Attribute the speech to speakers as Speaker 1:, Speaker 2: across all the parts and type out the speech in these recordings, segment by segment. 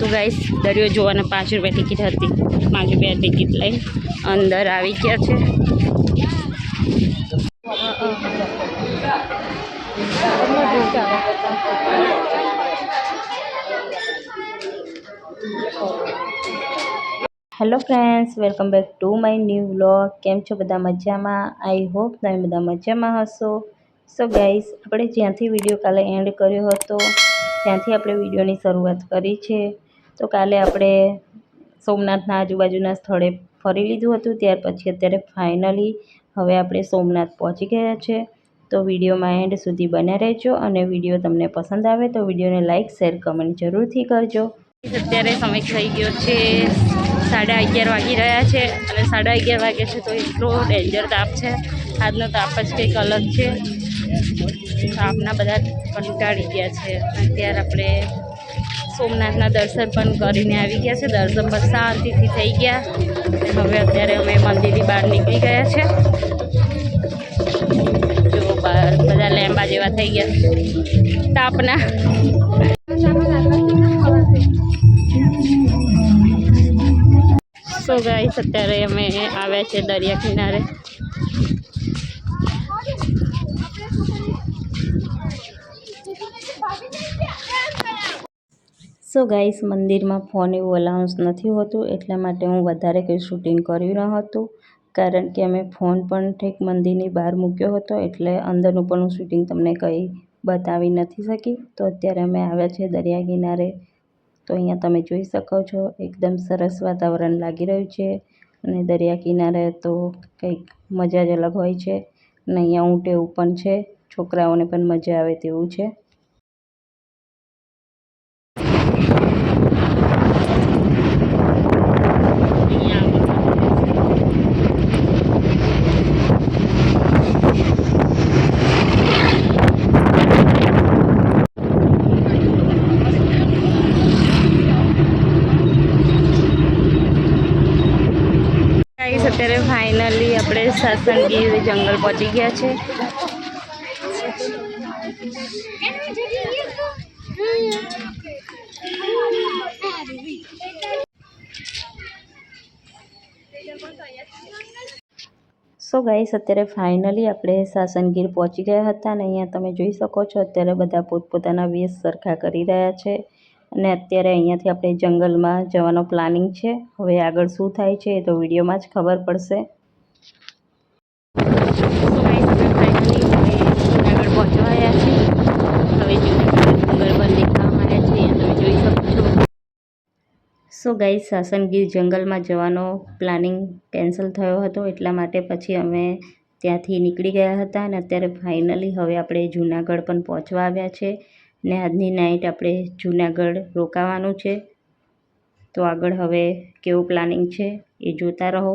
Speaker 1: તો ગાઈસ દરિયો જોવાના પાંચ રૂપિયા ટિકિટ હતી. પાંચ રૂપિયા ટિકિટ લઈ અંદર આવી ગયા છે. Hello friends welcome back to my new vlog કેમ છો બધા મજામાં? આઈ હોપ તમે બધા મજામાં હશો. સો ગાઈસ આપણે જ્યાંથી વીડિયો કાલે એન્ડ કર્યો હતો, ત્યાંથી આપણે વિડીયોની શરૂઆત કરી છે. તો કાલે આપણે સોમનાથના આજુબાજુના સ્થળે ફરી લીધું હતું, ત્યાર પછી અત્યારે ફાઇનલી હવે આપણે સોમનાથ પહોંચી ગયા છે. તો વિડીયોમાં એન્ડ સુધી બન્યા રહેજો અને વીડિયો તમને પસંદ આવે તો વિડીયોને લાઇક, શેર, કમેન્ટ જરૂરથી કરજો. અત્યારે સમય થઈ ગયો છે સાડા અગિયાર વાગી રહ્યા છે અને સાડા અગિયાર વાગે છે તો એટલો ડેન્જર તાપ છે. આજનો તાપ જ કંઈક અલગ છે. તાપના બધા કંટાળી ગયા છે. અત્યારે આપણે સોમનાથના દર્શન પણ કરીને આવી ગયા છે. દર્શન પણ શાંતિથી થઈ ગયા. અને હવે અત્યારે અમે મંદિરની બહાર નીકળી ગયા છે. જો બહાર બધા લેમ્બા જેવા થઈ ગયા તાપના. સો ગાઈસ અત્યારે અમે આવ્યા છે દરિયા કિનારે. સો ગાઈસ મંદિરમાં ફોન એવું અલાઉન્સ નથી હોતું, એટલા માટે હું વધારે કંઈ શૂટિંગ કર્યું ન હતું. કારણ કે અમે ફોન પણ ઠેક મંદિરની બહાર મૂક્યો હતો, એટલે અંદરનું પણ હું શૂટિંગ તમને કંઈ બતાવી નથી શકી. તો અત્યારે અમે આવ્યા છે દરિયા કિનારે. તો અહીંયા તમે જોઈ શકો છો, એકદમ સરસ વાતાવરણ લાગી રહ્યું છે. અને દરિયા કિનારે તો કંઈક મજા જ અલગ હોય છે. અને અહીંયા ઊંટે પણ છે, છોકરાઓને પણ મજા આવે તેવું છે ગાઈસ અત્યારે ફાઇનલી આપણે સાસણગીર જંગલ પહોંચી ગયા છે. સો ગાઈસ અત્યારે ફાઇનલી આપણે સાસનગીર પહોંચી ગયા હતા અને અહીંયા તમે જોઈ શકો છો, અત્યારે બધા પોતપોતાના વેશ સરખા કરી રહ્યા છે અને અત્યારે અહીંયાથી આપણે જંગલમાં જવાનો પ્લાનિંગ છે. હવે આગળ શું થાય છે એ તો વિડીયોમાં જ ખબર પડશે આગળ પહોંચવા આવ્યા છે હવે જૂનાગઢ ડુંગર પર દેખાવા માંડ્યા છે અહીંયા તમે જોઈ શકો છો સો ગાઈસ સાસનગીર જંગલમાં જવાનો પ્લાનિંગ કેન્સલ થયો હતો. એટલા માટે પછી અમે ત્યાંથી નીકળી ગયા હતા અને અત્યારે ફાઇનલી હવે આપણે જૂનાગઢ પણ પહોંચવા આવ્યા છે ને આજની નાઇટ આપણે જૂનાગઢ રોકાવાનું છે. તો આગળ હવે કેવું પ્લાનિંગ છે એ જોતા રહો.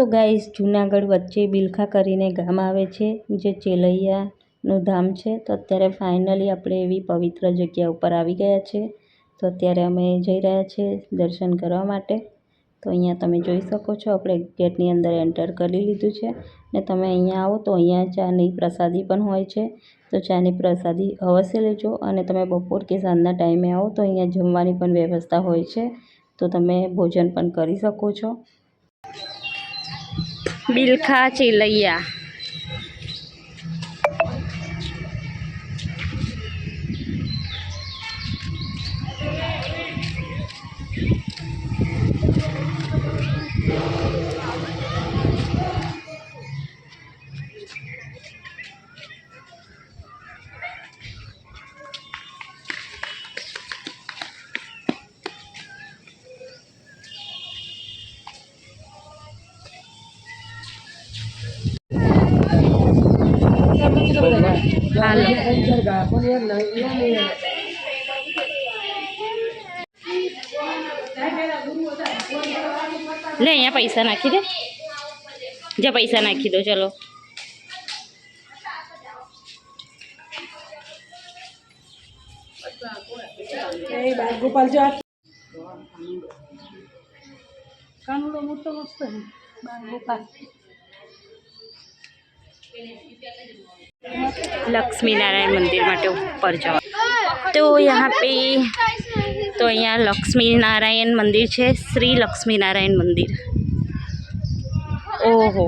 Speaker 1: સો ગાઈસ, જૂનાગઢ વચ્ચે બિલખા કરીને ગામ આવે છે, જે ચેલૈયાનું ધામ છે. તો અત્યારે ફાઇનલી આપણે એવી પવિત્ર જગ્યા ઉપર આવી ગયા છે. તો અત્યારે અમે જઈ રહ્યા છીએ દર્શન કરવા માટે. તો અહીંયા તમે જોઈ શકો છો, આપણે ગેટની અંદર એન્ટર કરી લીધું છે. ને તમે અહીંયા આવો તો અહીંયા ચાની પ્રસાદી પણ હોય છે. તો ચાની પ્રસાદી અવશ્ય લેજો અને તમે બપોર કે સાંજના ટાઈમે આવો તો અહીંયા જમવાની પણ વ્યવસ્થા હોય છે. તો તમે ભોજન પણ કરી શકો છો. બિલખા ચેલૈયા. લે, અહીંયા પૈસા નાખી દે. જે, પૈસા નાખી દો, ચલો.
Speaker 2: ગોપાલ કાનુડો મોટો મસ્ત ગોપાલ
Speaker 1: લક્ષ્મીનારાયણ મંદિર માટે ઉપર જવા. તો યહાં પે તો અહીંયા લક્ષ્મીનારાયણ મંદિર છે, શ્રી લક્ષ્મીનારાયણ મંદિર. ઓહો હો.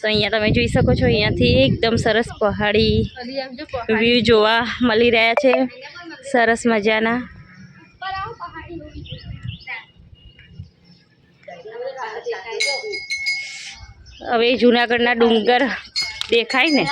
Speaker 1: તો અહીંયા તમે જોઈ શકો છો અહીંયાથી એકદમ સરસ પહાડી વ્યૂ જોવા મળી રહ્યા છે. સરસ મજાના. હવે જૂનાગઢના ડુંગર દેખાય ને?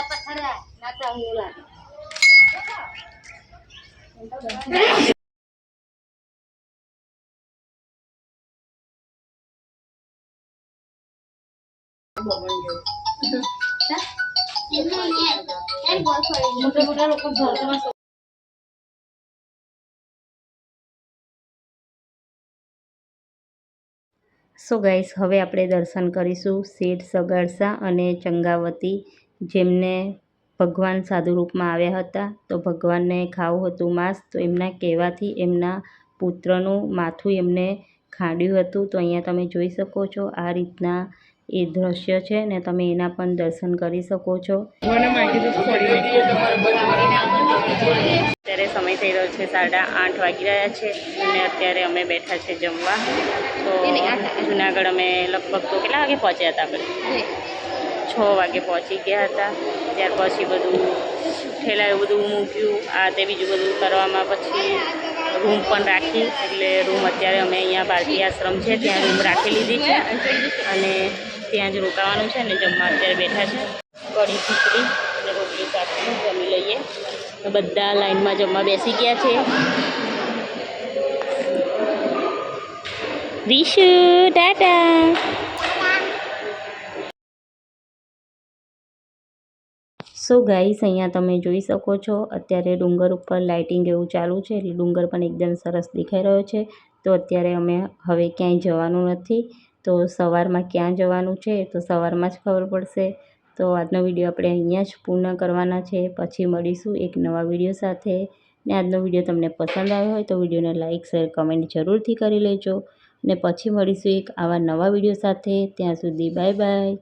Speaker 1: સો ગાઈસ હવે આપણે દર્શન કરીશું શેઠ સગાડસા અને ચંગાવતી જેમને ભગવાન સાધુરૂપમાં આવ્યા હતા તો ભગવાનને ખાવું હતું માંસ તો એમના કહેવાથી એમના પુત્રનું માથું એમને ખાંડ્યું હતું. તો અહીંયા તમે જોઈ શકો છો આ રીતના એ દ્રશ્ય છે ને તમે એના પણ દર્શન કરી શકો છો. અત્યારે સમય થઈ રહ્યો છે સાડા આઠ વાગી રહ્યા છે અને અત્યારે અમે બેઠા છે જમવા. તો જુનાગઢ અમે લગભગ તો કેટલા વાગે પહોંચ્યા હતા આપણે? છ વાગે પહોંચી ગયા હતા. ત્યાર પછી બધું ઠેલા એવું બધું મૂક્યું. આ તે બીજું બધું કરવામાં પછી રૂમ પણ રાખી. એટલે રૂમ અત્યારે અમે અહીંયા ભારતીય આશ્રમ છે, ત્યાં રૂમ રાખી લીધી છે. અને ત્યાં જ રોકાવાનું છે અને જમવા અત્યારે બેઠા છે. કઢી, ખીચડી અને રોટલી સાથે જમી લઈએ. બધા લાઈનમાં જમવા બેસી ગયા છે. વિશુ, ટાટા! સો ગાઈસ અહીંયા તમે જોઈ શકો છો, અત્યારે ડુંગર ઉપર લાઇટિંગ એવું ચાલુ છે, એટલે ડુંગર પણ એકદમ સરસ દેખાઈ રહ્યો છે. તો અત્યારે અમે હવે ક્યાંય જવાનું નથી, તો સવારમાં ક્યાં જવાનું છે, તો સવારમાં જ ખબર પડશે. તો આજનો વીડિયો આપણે અહીંયા જ પૂર્ણ કરવાના છે, પછી મળીશું એક નવા વીડિયો સાથે. ને આજનો વીડિયો તમને પસંદ આવ્યો હોય તો વિડીયોને લાઇક શેર કમેન્ટ જરૂરથી કરી લેજો. ને પછી મળીશું એક આવા નવા વીડિયો સાથે. ત્યાં સુધી બાય બાય